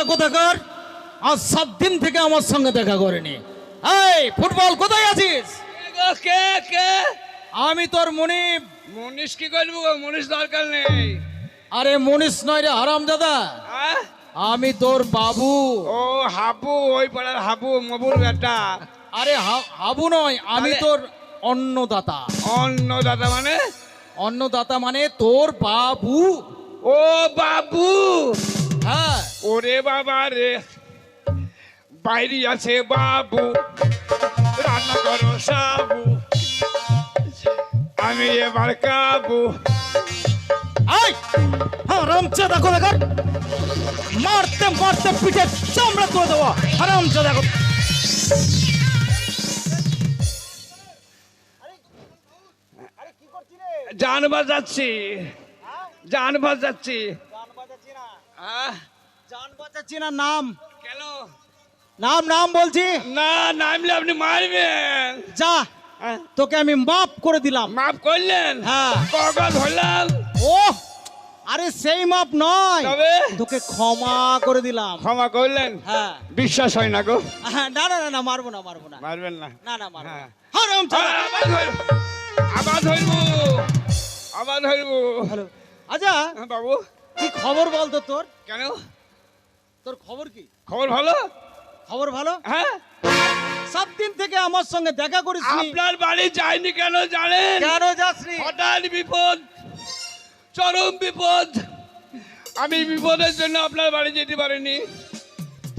দাতা কোথাকার আজ সাত দিন থেকে আমার সঙ্গে দেখা করেনি। এই ফুটবল কোথায় আছিস? কে কে আমি তোর মনিব। মনীষ কি করব? মনীষ দরকার নেই। আরে মনীষ নয় রে হারাম দাদা আহ? আমি তোর বাবু। ও হাবু ওই পাড়ার হাবু মবুর বেটা। আরে হাবু নয় আমি তোর অন্নদাতা অন্য দাদা মানে? অন্নদাতা মানে তোর বাবু। ও বাবু! হ্যাঁ ওরে বাবা রে। বাইরে আছে বাবু। রান্না করো সাবু। আমি এবার কাবু এই! হারাম চাদা কোথাকার মারতে মারতে পিঠে চামড়া করে দেবো। জান বাজাচ্ছি। জান বাজাচ্ছি। জান বাঁচাচ্ছি না নাম। কেন? নাম নাম বলছি। না নামলে আপনি মারবেন। যা আহ, তোকে আমি মাফ করে দিলাম। মাফ করলেন? হ্যাঁ। ধরলাম ও আরে সেই মাপ নয়। তোকে ক্ষমা করে দিলাম। ক্ষমা করলেন? হ্যাঁ। বিশ্বাস হয় না গো। হ্যাঁ, না না না মারবো না মারবো না। মারবেন না। না না মারবো হ্যাঁ। হারাম চাদা আবার ধরবো। আবার ধরবো। হ্যালো। আচ্ছা। হ্যাঁ, বাবু। কি খবর বল তো তোর? কেন? তোর খবর কি? খবর ভালো? খবর ভালো? হ্যাঁ। সব দিন থেকে আমার সঙ্গে দেখা করিস আপনার বাড়ি যায়নি কেন জানেন? কেন যাসনি? হঠাৎ বিপদ চরম বিপদ। আমি বিপদের জন্য আপনার বাড়ি যেতে পারিনি।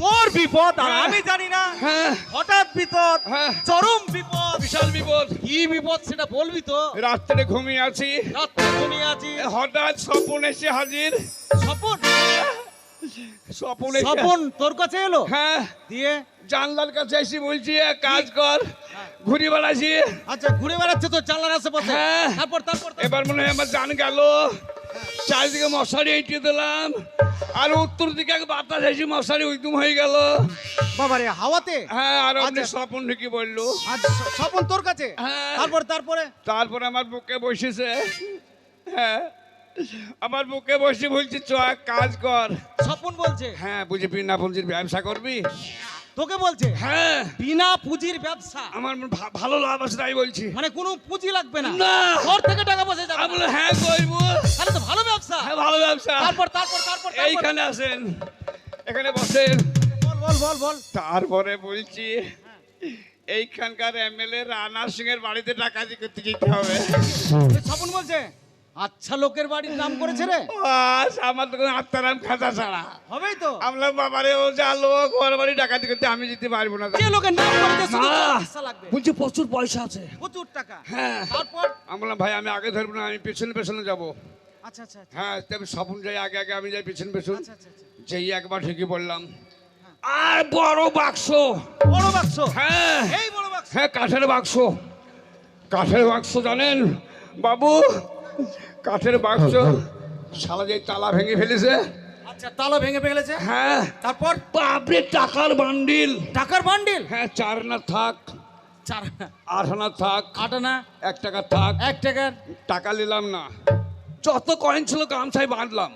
তোর বিপদ আর হ্যাঁ। আমি জানি না। হ্যাঁ। হঠাৎ বিপদ হ্যাঁ। চরম বিপদ। বিশাল বিপদ। কি বিপদ সেটা বলবি তো? রাত্রে ঘুমিয়ে আছি। রাত্রে ঘুমিয়ে আছি। হঠাৎ স্বপন এসে হাজির। স্বপন? স্বপন স্বপন তোর কাছে এলো? হ্যাঁ। দিয়ে? জানলার কাছে এসে বলছি "এক কাজ কর। ঘুরি বেড়াচ্ছি। আচ্ছা ঘুরে বেড়াচ্ছে তো জানলার আশেপাশে। হ্যাঁ। তারপর তারপর। এবার মনে হয় আমার জান গেল। চারিদিকে মশারি এঁটে দিলাম। আর উত্তর দিকে এক বাতাস এসে মশারি উইদুম হয়ে গেল। বাবারে হাওয়াতে? হ্যাঁ আর আপনি আচ্ছা। স্বপন ঢুকি বলল। আজ স- স্বপন তোর কাছে? হ্যাঁ। তারপর তারপরে? তারপরে আমার বুকে বসেছে। হ্যাঁ আমার বুকে বসে বলছি চ কাজ কর। স্বপন বলছে? হ্যাঁ বুঝি বিনা পুঁজির ব্যবসা করবি? তোকে বলছে হ্যাঁ। বিনা পুঁজির ব্যবসা। আমার ভালো লাভ আছে তাই বলছি। মানে কোনো পুঁজি লাগবে না। না। ঘর থেকে টাকা পয়সা যাবে আমি। হ্যাঁ করব। তাহলে তো ভালো ব্যবসা। হ্যাঁ ভালো ব্যবসা। তারপর তারপর তারপর। এইখানে আসেন। এখানে বসেন। বল বল বল বল। তারপরে বলছি এইখানকার এমএলএ রানা সিং এর বাড়িতে ডাকাতি করতে যেতে হবে? স্বপন বলছে আচ্ছা লোকের বাড়ির নাম করেছে রে। আমার তো কোনো আত্মারাম খাতা ছাড়া। হবেই তো। আমরা বাবারে ও যা লোক ওর বাড়ি ডাকাতি করতে আমি যেতে পারব না। যে লোকের নাম করেছে শুধু। পয়সা লাগবে। বলছি প্রচুর পয়সা আছে। প্রচুর টাকা। হ্যাঁ। তারপর? আমি বললাম ভাই আমি আগে ধরবো না আমি পেছনে পেছনে যাব। আচ্ছা আচ্ছা আচ্ছা। হ্যাঁ তবে স্বপন যাই আগে আগে আমি যাই পেছন পেছন। আচ্ছা আচ্ছা আচ্ছা। যেই একবার ঠিকই বললাম আর বড় বাক্স। বড় বাক্স? হ্যাঁ। এই বড় বাক্স? হ্যাঁ কাঠের বাক্স। কাঠের বাক্স জানেন? বাবু কাঠের বাক্স। শালা যে তালা ভেঙে ফেলেছে। আচ্ছা তালা ভেঙে ফেলেছে? হ্যাঁ। তারপর? বাপরে টাকার বান্ডিল। টাকার বান্ডিল? হ্যাঁ চার না থাক। চার থাক। আট আনা? এক টাকা থাক। এক টাকার? টাকা নিলাম না। যত কয়েন ছিল গামছাই বাঁধলাম।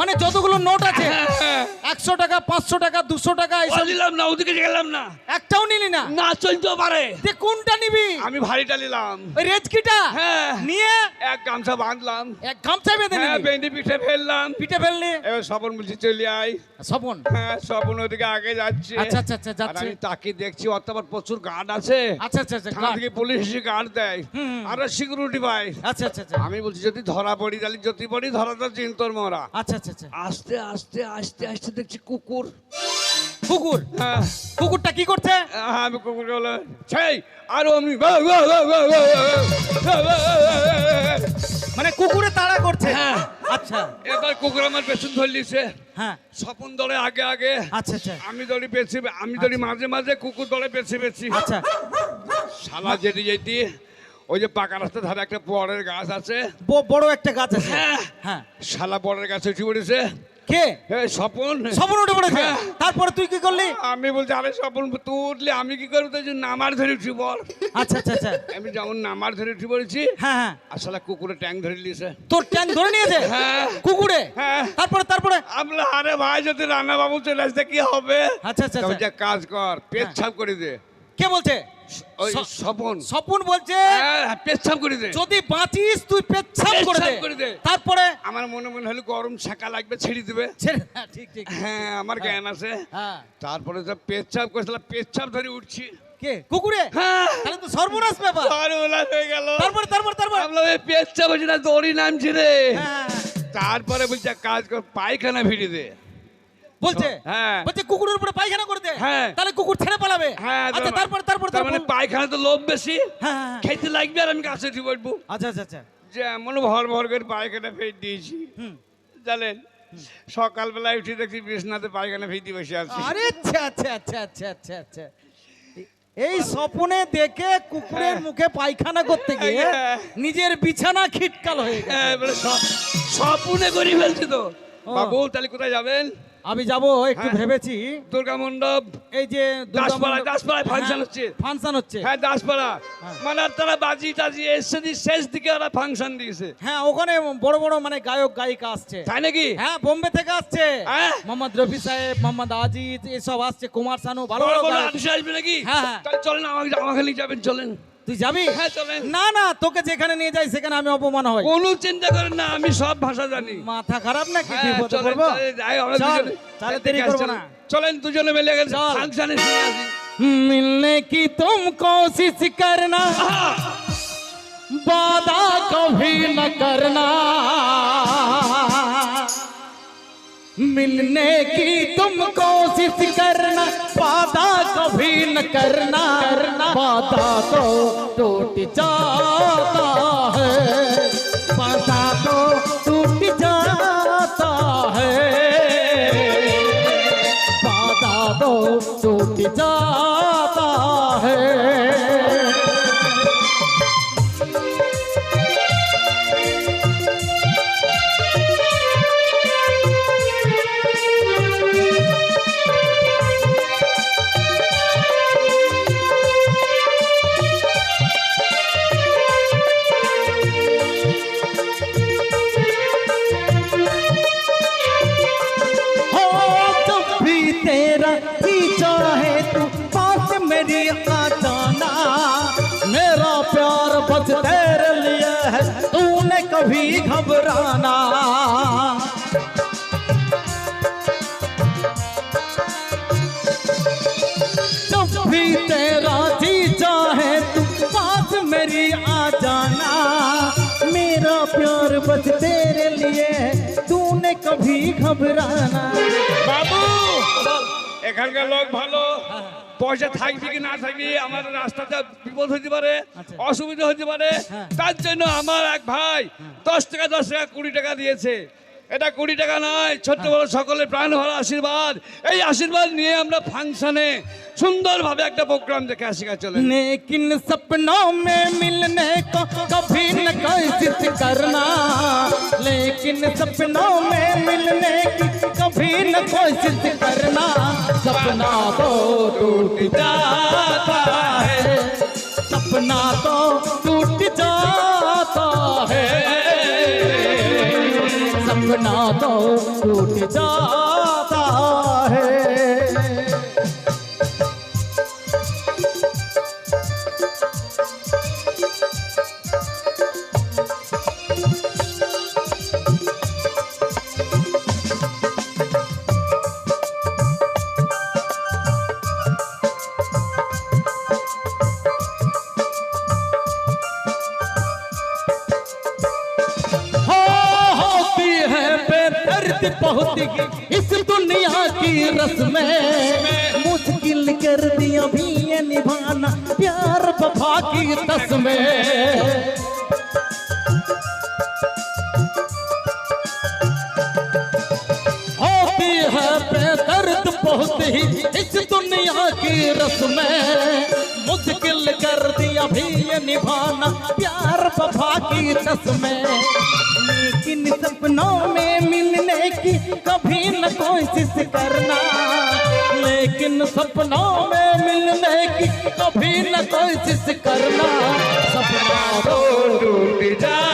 মানে যতগুলো নোট আছে একশো টাকা পাঁচশো টাকা দুশো টাকা এইসব নিলাম না ওদিকে গেলাম না। একটাও নিলি না? না চলতেও পারে। তুই কোনটা নিবি? আমি ভারীটা নিলাম। ওই রেজকিটা? হ্যাঁ। নিয়ে? এক গামছা বাঁধলাম। এক গামছা বেঁধে হ্যাঁ বেঁধে পিঠে ফেললাম। পিঠে ফেললি? এবার স্বপন বলছি চলে আয়। স্বপন? হ্যাঁ স্বপন ওদিকে আগে যাচ্ছে। আচ্ছা আচ্ছা আচ্ছা যাচ্ছে। আমি তাকে দেখছি অত আবার প্রচুর গার্ড আছে। আচ্ছা আচ্ছা আচ্ছা থানা থেকে পুলিশ এসে গার্ড দেয়। আরও সিকিউরিটি পাই আচ্ছা আচ্ছা আচ্ছা। আমি বলছি যদি ধরা পড়ি তাহলে যদি পড়ি ধরা তো চিন্তর মরা। আচ্ছা আচ্ছা আচ্ছা আস্তে আস্তে আস্তে আস্তে দেখছি কুকুর কুকুর হ্যাঁ কুকুরটা কি করছে হ্যাঁ, আমি কুকুর বলে সেই আরও আমি মানে কুকুরে তাড়া করছে হ্যাঁ। আচ্ছা এবার কুকুর আমার পেছন ধরলিছে হ্যাঁ স্বপন দলে আগে আগে আচ্ছা আচ্ছা আমি দড়ি পেছি আমি দড়ি মাঝে মাঝে কুকুর দলে পেছি পেছি আচ্ছা শালা যেটি যেটি ওই যে পাকা রাস্তার ধারে একটা বড়ের গাছ আছে। বড় একটা গাছ আছে। হ্যাঁ। হ্যাঁ। শালা বড়ের গাছে উঠে পড়েছে। কে? স্বপন। স্বপন উঠে পড়েছে? হ্যাঁ। তারপরে তুই কি করলি? আমি বলছি আরে স্বপন তুই উঠলে আমি কি করব? তুই নামার ধরে উঠি বল আচ্ছা আচ্ছা আচ্ছা। আমি যেমন নামার ধরে উঠি পড়েছি। হ্যাঁ হ্যাঁ। আসলে কুকুরে ট্যাং ধরে নিয়েছে। তোর ট্যাঙ্ক ধরে নিয়েছে? হ্যাঁ। কুকুরে? হ্যাঁ। তারপরে তারপরে? আমরা আরে ভাই যদি রান্না বাবু চলে আসতে কি হবে? আচ্ছা আচ্ছা আচ্ছা। যে কাজ কর পেচ্ছাপ করে দে। কে বলছে? ওই স্বপন। স্বপন বলছে হ্যাঁ পেচ্ছাপ করে দে। যদি বাঁচিস তুই পেচ্ছাপ করে দে। পেচ্ছাপ করে দে। তারপরে? আমার মনে মনে হলো গরম শাঁকা লাগবে ছেড়ে দিবে। হ্যাঁ, ঠিক ঠিক হ্যাঁ আমার জ্ঞান আছে। হ্যাঁ। তারপরে তো পেচ্ছাপ করেছিলাম পেচ্ছাপ ধরে উঠছি। কে? কুকুরে? হ্যাঁ। তাহলে তো সর্বনাশ ব্যাপার। আর হয়ে গেল। তারপরে তারপর তারপর? আমরা ওই পেচ্ছাপ হচ্ছে না দড়ি নামছি রে। হ্যাঁ, তারপরে বলছে কাজ কর পায়খানা ভিড়ে দে। বলছে হ্যাঁ। বলছে কুকুরের উপরে পায়খানা করে দে হ্যাঁ। তাহলে কুকুর ছেড়ে পালাবে হ্যাঁ আচ্ছা তারপর তারপরে তার মানে পায়খানা তো লোভ বেশি হ্যাঁ হ্যাঁ, হ্যাঁ। খেতে লাগবে আর আমি কাছে উঠে পড়ব আচ্ছা আচ্ছা আচ্ছা যে এমন ভর ভর করে পায়খানা ফেট দিয়েছি। জানেন সকালবেলায় উঠে দেখি বিছনাতে পায়খানা ফেটে বসে আছি আরে আচ্ছা আচ্ছা আচ্ছা আচ্ছা আচ্ছা আচ্ছা এই স্বপনে দেখে কুকুরের মুখে পায়খানা করতে গিয়ে হ্যাঁ। নিজের বিছানা খিটকাল হয়ে গেছে হ্যাঁ, স- স্বপ্নে করে ফেলছি তো। বাবু তাহলে কোথায় যাবেন আমি যাব একটু হ্যাঁ। ভেবেছি দুর্গা মণ্ডপ এই যে দাসপাড়ায়, দাসপাড়ায় function হচ্ছে। ফাংশন হচ্ছে হ্যাঁ দাসপাড়া হ্যাঁ। মানে তারা বাজি টাজি এসে দি শেষ দিকে ওরা ফাংশন দিয়েছে হ্যাঁ ওখানে বড় বড় মানে গায়ক গায়িকা আসছে তাই নাকি হ্যাঁ বোম্বে থেকে আসছে হ্যাঁ? মোহাম্মদ রফি সাহেব মোহাম্মদ আজিজ এসব আসছে কুমার শানু ভালো ভালো আসবে নাকি হ্যাঁ, হ্যাঁ। চলেন আমাকে জামাখালি যাবেন চলেন তুই যাবি হ্যাঁ, চলেন। না না তোকে যেখানে নিয়ে যাই সেখানে আমি অপমান হই কোনো চিন্তা করেন না আমি সব ভাষা জানি মাথা খারাপ নাকি হ্যাঁ, বিপদে চলেন, পড়বো চলেন, যাই, আমরা চল, দুজনে- তাহলে দেখে দেরি করবো আসছি। না চলেন দুজনে মিলে গেছে চল। ফাংশনে শুনে আসি मिलने की तुम कोशिश करना वादा कभी न करना मिलने की तुम कोशिश करना पाता कभी न करना पाता तो टूट जाता है। घबराना जब भी तेरा जी चाहे तू पास मेरी आ जाना मेरा प्यार बस तेरे लिए है तूने कभी घबराना বাবু এখানকার লোক ভালো পয়সা থাকবে কি না থাকবে আমার রাস্তাতে বিপদ হতে পারে আচ্ছা। অসুবিধা হতে পারে হ্যাঁ। তার জন্য আমার এক ভাই দশ টাকা দশ টাকা কুড়ি টাকা দিয়েছে এটা কুড়ি টাকা নয় ছোট্ট বড় সকলের প্রাণ ভরা আশীর্বাদ এই আশীর্বাদ নিয়ে আমরা ফাংশনে সুন্দরভাবে একটা প্রোগ্রাম দেখে আসি গা চলে लेकिन सपनों में मिलने को कभी न कोशिश करना लेकिन सपनों में मिलने की कभी न कोशिश करना सपना तो टूट जाता है सपना तो सपना तो टूट जाता। की रस्में मुश्किल कर दिया भी ये निभाना, प्यार वफा की तस्में होती है बेदर्द बहुत ही इस दुनिया की रस्में मुश्किल कर दिया भी ये निभाना, प्यार वफा की तस्में लेकिन सपनों सपनों में मिलने की कभी न कोशिश करना। सपना तो टूट जाता